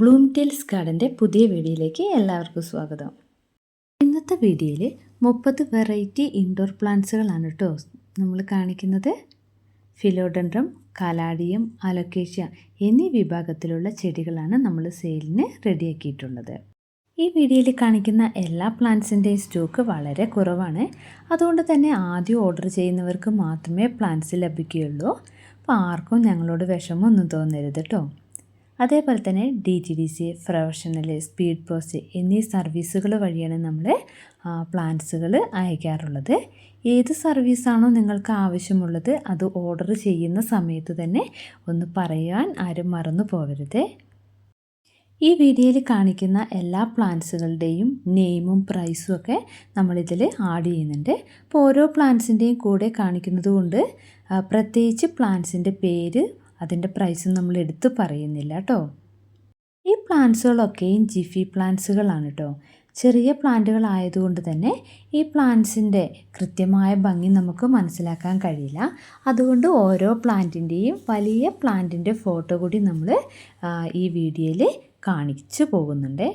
Bloom tales ഗാർഡന്റെ പുതിയ വീഡിയോയിലേക്ക് എല്ലാവർക്കും സ്വാഗതം. ഇന്നത്തെ വീഡിയോയിൽ മുപ്പത് വെറൈറ്റി ഇൻഡോർ പ്ലാന്റ്സുകളാണ് കേട്ടോ നമ്മൾ കാണിക്കുന്നത്. ഫിലോഡൻഡ്രം കാലാഡിയം അലോക്കേഷ്യ എന്നീ വിഭാഗത്തിലുള്ള ചെടികളാണ് നമ്മൾ സെയിലിന് റെഡിയാക്കിയിട്ടുള്ളത്. ഈ വീഡിയോയിൽ കാണിക്കുന്ന എല്ലാ പ്ലാന്റ്സിന്റെയും സ്റ്റോക്ക് വളരെ കുറവാണ്. അതുകൊണ്ട് തന്നെ ആദ്യം ഓർഡർ ചെയ്യുന്നവർക്ക് മാത്രമേ പ്ലാന്റ്സ് ലഭിക്കുകയുള്ളൂ. അപ്പോൾ ആർക്കും ഞങ്ങളോട് വിഷമമൊന്നും തോന്നരുത് കേട്ടോ. അതേപോലെ തന്നെ D T D C professional speed post എന്നീ സർവീസുകൾ വഴിയാണ് നമ്മൾ പ്ലാൻസുകൾ അയക്കാറുള്ളത്. ഏത് സർവീസാണോ നിങ്ങൾക്ക് ആവശ്യമുള്ളത് അത് ഓർഡർ ചെയ്യുന്ന സമയത്ത് തന്നെ ഒന്ന് പറയാൻ ആരും മറന്നു പോകരുത് ഈ വീഡിയോയിൽ കാണിക്കുന്ന എല്ലാ പ്ലാൻസുകളുടെയും നെയിമും പ്രൈസും ഒക്കെ നമ്മളിതിൽ ആഡ് ചെയ്യുന്നുണ്ട്. അപ്പോൾ ഓരോ പ്ലാൻസിന്റെയും കൂടെ കാണിക്കുന്നത് കൊണ്ട് പ്രത്യേകിച്ച് പ്ലാൻസിന്റെ പേര് അതിന്റെ പ്രൈസും നമ്മൾ എടുത്ത് പറയുന്നില്ല കേട്ടോ ഈ പ്ലാന്റ്സുകളൊക്കെയും ജിഫി പ്ലാന്റ്സുകളാണ് കേട്ടോ ചെറിയ പ്ലാന്റുകൾ ആയതുകൊണ്ട് തന്നെ ഈ പ്ലാന്റ്സിന്റെ കൃത്യമായ ഭംഗി നമുക്ക് മനസ്സിലാക്കാൻ കഴിയില്ല. അതുകൊണ്ട് ഓരോ പ്ലാന്റിന്റെയും വലിയ പ്ലാന്റിന്റെ ഫോട്ടോ കൂടി നമ്മൾ ഈ വീഡിയോയിൽ കാണിച്ചു പോകുന്നുണ്ട്.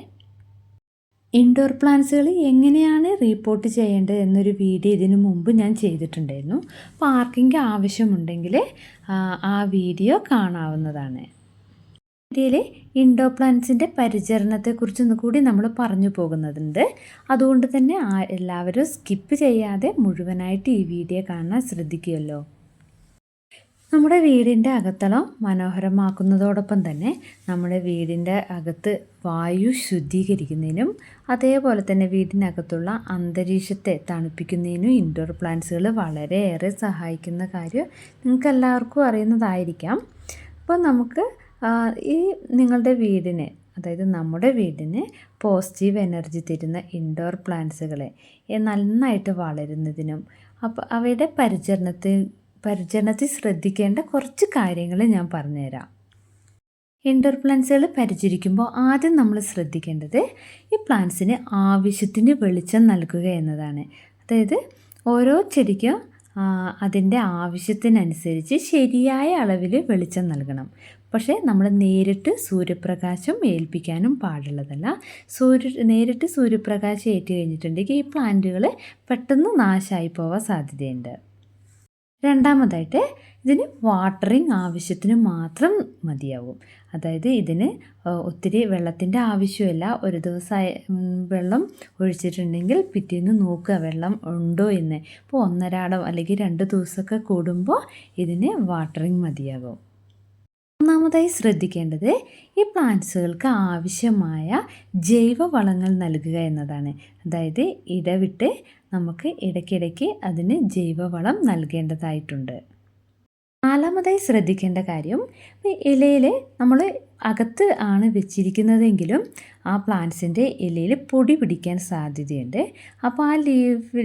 ഇൻഡോർ പ്ലാന്റ്സുകൾ എങ്ങനെയാണ് റീപ്പോർട്ട് ചെയ്യേണ്ടത് എന്നൊരു വീഡിയോ ഇതിനു മുമ്പ് ഞാൻ ചെയ്തിട്ടുണ്ടായിരുന്നു. ആർക്കെങ്കിലും ആവശ്യമുണ്ടെങ്കിൽ ആ വീഡിയോ കാണാവുന്നതാണ്. ഇന്ത്യയിലെ ഇൻഡോർ പ്ലാന്റ്സിന്റെ പരിചരണത്തെക്കുറിച്ചൊന്നും കൂടി നമ്മൾ പറഞ്ഞു പോകുന്നതുണ്ട് അതുകൊണ്ട് തന്നെ എല്ലാവരും സ്കിപ്പ് ചെയ്യാതെ മുഴുവനായിട്ട് ഈ വീഡിയോ കാണാൻ ശ്രദ്ധിക്കുമല്ലോ നമ്മുടെ വീടിന്റെ അകത്തളം മനോഹരമാക്കുന്നതോടൊപ്പം തന്നെ നമ്മുടെ വീടിന്റെ അകത്ത് വായു ശുദ്ധീകരിക്കുന്നതിനും അതേപോലെ തന്നെ വീടിനകത്തുള്ള അന്തരീക്ഷത്തെ തണുപ്പിക്കുന്നതിനും ഇൻഡോർ പ്ലാന്റ്സുകൾ വളരെയേറെ സഹായിക്കുന്ന കാര്യം നിങ്ങൾക്ക് എല്ലാവർക്കും അറിയുന്നതായിരിക്കാം. അപ്പോൾ നമുക്ക് ഈ നിങ്ങളുടെ വീടിനെ അതായത് നമ്മുടെ വീടിന് പോസിറ്റീവ് എനർജി തരുന്ന ഇൻഡോർ പ്ലാന്റ്സുകളെ നന്നായിട്ട് വളരുന്നതിനും അപ്പോൾ അവയുടെ പരിചരണത്തിൽ പരിചരണത്തിൽ ശ്രദ്ധിക്കേണ്ട കുറച്ച് കാര്യങ്ങൾ ഞാൻ പറഞ്ഞുതരാം. ഇൻഡോർ പ്ലാന്റ്സുകൾ പരിചരിക്കുമ്പോൾ ആദ്യം നമ്മൾ ശ്രദ്ധിക്കേണ്ടത് ഈ പ്ലാന്റ്സിന് ആവശ്യത്തിന് വെളിച്ചം നൽകുക എന്നതാണ്. അതായത് ഓരോ ചെടിക്കും അതിന്റെ ആവശ്യത്തിനനുസരിച്ച് ശരിയായ അളവിൽ വെളിച്ചം നൽകണം. പക്ഷേ നമ്മൾ നേരിട്ട് സൂര്യപ്രകാശം ഏൽപ്പിക്കാനും പാടുള്ളതല്ല. സൂര്യ നേരിട്ട് സൂര്യപ്രകാശം ഏറ്റു കഴിഞ്ഞിട്ടുണ്ടെങ്കിൽ ഈ പ്ലാന്റുകൾ പെട്ടെന്ന് നാശമായി പോവാൻ സാധ്യതയുണ്ട്. രണ്ടാമതായിട്ട് ഇതിന് വാട്ടറിങ് ആവശ്യത്തിന് മാത്രം മതിയാവും. അതായത് ഇതിന് ഒത്തിരി വെള്ളത്തിന്റെ ആവശ്യമില്ല. ഒരു ദിവസം വെള്ളം ഒഴിച്ചിട്ടുണ്ടെങ്കിൽ പിറ്റേന്ന് നോക്കുക വെള്ളം ഉണ്ടോ എന്ന്. ഇപ്പോൾ ഒന്നരാടം അല്ലെങ്കിൽ രണ്ട് ദിവസമൊക്കെ കൂടുമ്പോൾ ഇതിന് വാട്ടറിങ് മതിയാകും ഒന്നാമതായി ശ്രദ്ധിക്കേണ്ടത് ഈ പ്ലാന്റ്സുകൾക്ക് ആവശ്യമായ ജൈവ വളങ്ങൾ നൽകുക എന്നതാണ്. അതായത് ഇടവിട്ട് നമുക്ക് ഇടയ്ക്കിടയ്ക്ക് അതിന് ജൈവവളം നൽകേണ്ടതായിട്ടുണ്ട്. നാലാമതായി ശ്രദ്ധിക്കേണ്ട കാര്യം ഇലയിൽ നമ്മൾ അകത്ത് ആണ് വെച്ചിരിക്കുന്നതെങ്കിലും ആ പ്ലാന്റ്സിന്റെ ഇലയിൽ പൊടി പിടിക്കാൻ സാധ്യതയുണ്ട്. അപ്പോൾ ആ ലീഫ്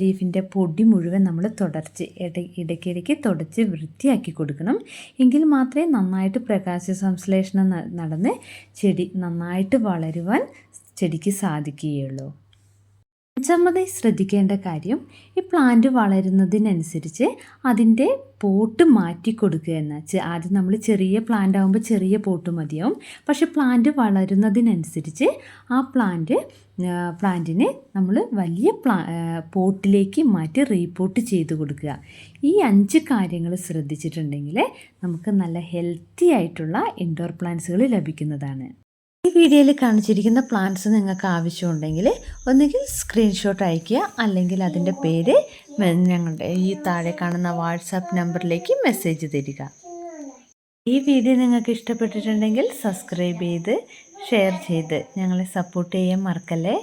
ലീഫിന്റെ പൊടി മുഴുവൻ നമ്മൾ തുടച്ച് ഇട ഇടയ്ക്കിടയ്ക്ക് തുടച്ച് വൃത്തിയാക്കി കൊടുക്കണം. എങ്കിൽ മാത്രമേ നന്നായിട്ട് പ്രകാശ സംശ്ലേഷണം നടന്ന് ചെടി നന്നായിട്ട് വളരുവാൻ ചെടിക്ക് സാധിക്കുകയുള്ളൂ. അഞ്ചാമതായി ശ്രദ്ധിക്കേണ്ട കാര്യം ഈ പ്ലാന്റ് വളരുന്നതിനനുസരിച്ച് അതിന്റെ പോട്ട് മാറ്റി കൊടുക്കുക എന്ന് ആദ്യം നമ്മൾ ചെറിയ പ്ലാന്റ് ആകുമ്പോൾ ചെറിയ പോട്ട് മതിയാവും. പക്ഷേ പ്ലാന്റ് വളരുന്നതിനനുസരിച്ച് ആ പ്ലാന്റ് പ്ലാന്റിനെ നമ്മൾ വലിയ പ്ലാ പോട്ടിലേക്ക് മാറ്റി റീപോട്ട് ചെയ്ത് കൊടുക്കുക. ഈ അഞ്ച് കാര്യങ്ങൾ ശ്രദ്ധിച്ചിട്ടുണ്ടെങ്കിൽ നമുക്ക് നല്ല ഹെൽത്തി ആയിട്ടുള്ള ഇൻഡോർ പ്ലാന്റ്സുകൾ ലഭിക്കുന്നതാണ്. ഈ വീഡിയോയിൽ കാണിച്ചിരിക്കുന്ന പ്ലാന്റ്സ് നിങ്ങൾക്ക് ആവശ്യമുണ്ടെങ്കിൽ ഒന്നുകിൽ സ്ക്രീൻഷോട്ട് അയയ്ക്കുക അല്ലെങ്കിൽ അതിന്റെ പേര് ഞങ്ങളുടെ ഈ താഴെ കാണുന്ന വാട്സാപ്പ് നമ്പറിലേക്ക് മെസ്സേജ് തരിക. ഈ വീഡിയോ നിങ്ങൾക്ക് ഇഷ്ടപ്പെട്ടിട്ടുണ്ടെങ്കിൽ സബ്സ്ക്രൈബ് ചെയ്ത് ഷെയർ ചെയ്ത് ഞങ്ങളെ സപ്പോർട്ട് ചെയ്യാൻ മറക്കല്ലേ?